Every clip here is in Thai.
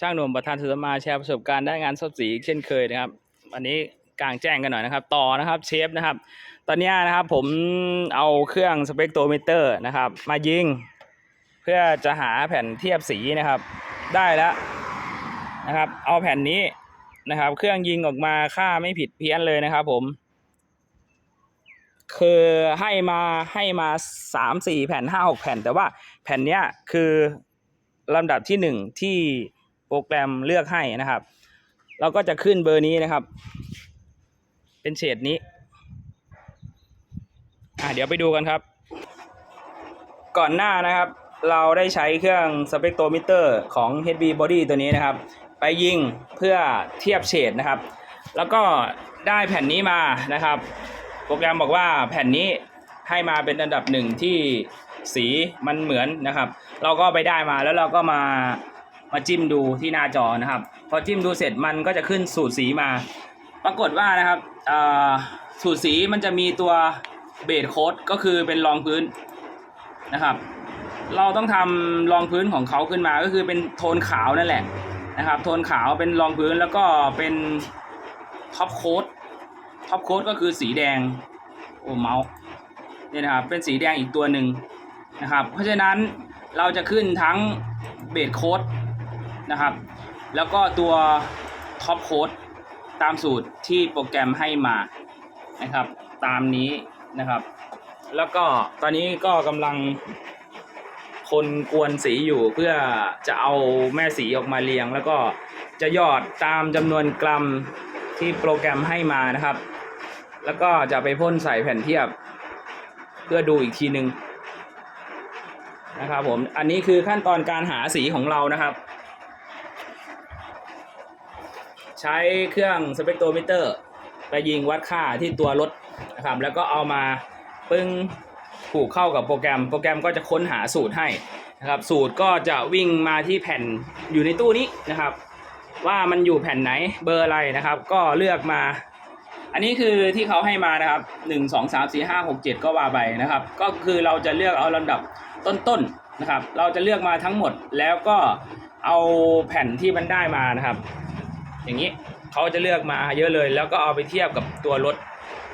ช่างหนุ่มประธานสุดมาแชร์ประสบการณ์ด้านงานซ่อมสีเช่นเคยนะครับวันนี้กลางแจ้งกันหน่อยนะครับ ต่อนะครับเชฟนะครับ ตอนนี้นะครับผมเอาเครื่องสเปกโตรมิเตอร์นะครับ มายิง เพื่อจะหาแผ่นเทียบสีนะครับ ได้แล้วนะครับ เอาแผ่นนี้นะครับ เครื่องยิงออกมาค่าไม่ผิดเพี้ยนเลยนะครับ ผมคือให้มาให้มาสามสี่แผ่นห้าหกแผ่น แต่ว่าแผ่นเนี้ยคือลำดับที่หนึ่งที่ โปรแกรมเลือกให้นะครับ เราก็จะขึ้นเบอร์นี้นะครับ เป็นเฉดนี้อะเดี๋ยวไปดูกันครับ ก่อนหน้านะครับ เราได้ใช้เครื่องสเปกโตมิเตอร์ของ HB Body ตัวนี้นะครับ ไปยิงเพื่อเทียบเฉดนะครับ แล้วก็ได้แผ่นนี้มานะครับ โปรแกรมบอกว่าแผ่นนี้ให้มาเป็นอันดับหนึ่งที่สีมันเหมือนนะครับ เราก็ไปได้มาแล้วเราก็มา มาจิ้มดูที่หน้าจอนะครับ พอจิ้มดูเสร็จมันก็จะขึ้นสูตรสีมา ปรากฏว่านะครับสูตรสีมันจะมีตัวเบสโค้ดก็คือเป็นรองพื้นนะครับ เราต้องทำรองพื้นของเขาขึ้นมาก็คือเป็นโทนขาวนั่นแหละนะครับ โทนขาวเป็นรองพื้นแล้วก็เป็นท็อปโค้ดท็อปโค้ดก็คือสีแดงโอ้เมาส์เนี่ยนะครับเป็นสีแดงอีกตัวหนึ่งนะครับ เพราะฉะนั้นเราจะขึ้นทั้งเบสโค้ด นะครับ แล้วก็ตัวท็อปโค้ดตามสูตรที่โปรแกรมให้มานะครับ ตามนี้นะครับ แล้วก็ตอนนี้ก็กำลังคนกวนสีอยู่เพื่อจะเอาแม่สีออกมาเรียง แล้วก็จะยอดตามจำนวนกรัมที่โปรแกรมให้มานะครับ แล้วก็จะไปพ่นใส่แผ่นเทียบ เพื่อดูอีกทีหนึ่งนะครับผม อันนี้คือขั้นตอนการหาสีของเรานะครับ ใช้เครื่องสเปกโตมิเตอร์ไปยิงวัดค่าที่ตัวรถนะครับแล้วก็เอามาปึ้งผูกเข้ากับโปรแกรม โปรแกรมก็จะค้นหาสูตรให้นะครับสูตรก็จะวิ่งมาที่แผ่นอยู่ในตู้นี้นะครับ ว่ามันอยู่แผ่นไหนเบอร์อะไรนะครับ ก็เลือกมา อันนี้คือที่เขาให้มานะครับหนึ่งสองสามสี่ห้าหกเจ็ดก็ว่าไปนะครับ ก็คือเราจะเลือกเอาลำดับต้นๆนะครับ เราจะเลือกมาทั้งหมดแล้วก็เอาแผ่นที่มันได้มานะครับ อย่างนี้เขาจะเลือกมาเยอะเลย แล้วก็เอาไปเทียบกับตัวรถ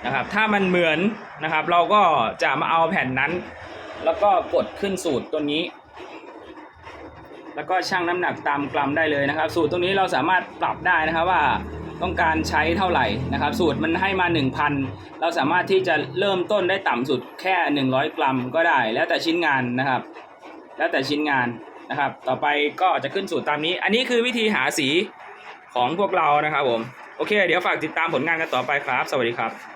นะครับ ถ้ามันเหมือนนะครับ เราก็จะมาเอาแผ่นนั้น แล้วก็กดขึ้นสูตรตัวนี้ แล้วก็ชั่งน้ำหนักตามกรัมได้เลยนะครับ สูตรตรงนี้เราสามารถปรับได้นะครับว่าต้องการใช้เท่าไหร่นะครับ สูตรมันให้มา 1,000 เราสามารถที่จะเริ่มต้นได้ต่ำสุดแค่ 100 กรัมก็ได้ แล้วแต่ชิ้นงานนะครับ แล้วแต่ชิ้นงานนะครับ ต่อไปก็จะขึ้นสูตรตามนี้ อันนี้คือวิธีหาสี ของพวกเรานะครับผม โอเค เดี๋ยวฝากติดตามผลงานกันต่อไปครับ สวัสดีครับ